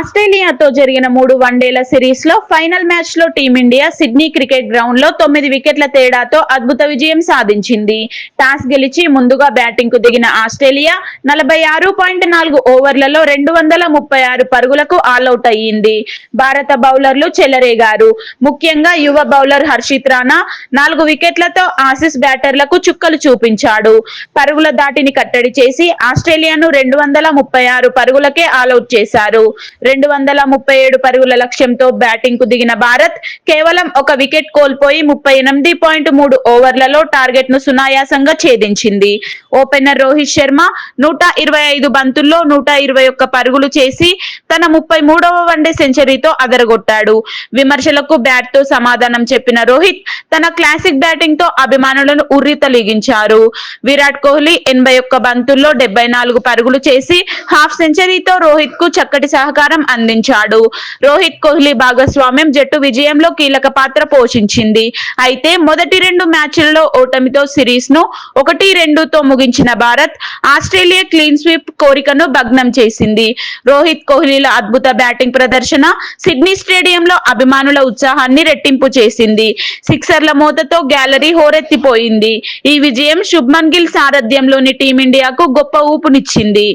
ఆస్ట్రేలియాతో జరిగిన మూడు వన్డేల సిరీస్లో ఫైనల్ మ్యాచ్లో టీమిండియా సిడ్నీ క్రికెట్ గ్రౌండ్లో తొమ్మిది వికెట్ల తేడాతో అద్భుత విజయం సాధించింది. టాస్ గెలిచి ముందుగా బ్యాటింగ్కు దిగిన ఆస్ట్రేలియా నలభై ఆరు పాయింట్ నాలుగు ఓవర్లలో రెండు వందల ముప్పై ఆరు పరుగులకు ఆల్అౌట్ అయ్యింది. భారత బౌలర్లు చెలరేగారు. ముఖ్యంగా యువ బౌలర్ హర్షిత్ రాణా నాలుగు వికెట్లతో ఆసీస్ బ్యాటర్లకు చుక్కలు చూపించాడు. పరుగుల దాటిని కట్టడి చేసి ఆస్ట్రేలియాను రెండు వందల ముప్పై ఆరు పరుగులకే ఆల్అౌట్ చేశారు. రెండు వందల ముప్పై ఏడు పరుగుల లక్ష్యంతో బ్యాటింగ్కు దిగిన భారత్ కేవలం ఒక వికెట్ కోల్పోయి ముప్పై ఎనిమిది పాయింట్ మూడు ఓవర్లలో టార్గెట్ను సునాయాసంగా ఛేదించింది. ఓపెనర్ రోహిత్ శర్మ నూట ఇరవై ఐదు బంతుల్లో నూట ఇరవై ఒక్క పరుగులు చేసి తన ముప్పై మూడవ వన్డే సెంచరీతో అదరగొట్టాడు. విమర్శలకు బ్యాట్తో సమాధానం చెప్పిన రోహిత్ తన క్లాసిక్ బ్యాటింగ్తో అభిమానులను ఉర్రితలిగించారు. విరాట్ కోహ్లీ ఎనభై ఒక్క బంతుల్లో డెబ్బై నాలుగు పరుగులు చేసి హాఫ్ సెంచరీతో రోహిత్కు చక్కటి సహకారం సహకారం అందించాడు. రోహిత్ కోహ్లీ భాగస్వామ్యం జట్టు విజయంలో కీలక పాత్ర పోషించింది. అయితే మొదటి రెండు మ్యాచ్ల్లో ఓటమితో సిరీస్ను ఒకటి రెండుతో ముగించిన భారత్ ఆస్ట్రేలియా క్లీన్ స్వీప్ కోరికను భగ్నం చేసింది. రోహిత్ కోహ్లీల అద్భుత బ్యాటింగ్ ప్రదర్శన సిడ్నీ స్టేడియంలో అభిమానుల ఉత్సాహాన్ని రెట్టింపు చేసింది. సిక్సర్ల మోతతో గ్యాలరీ హోరెత్తిపోయింది. ఈ విజయం శుభ్మన్ గిల్ సారథ్యంలోని టీమిండియాకు గొప్ప ఊపునిచ్చింది.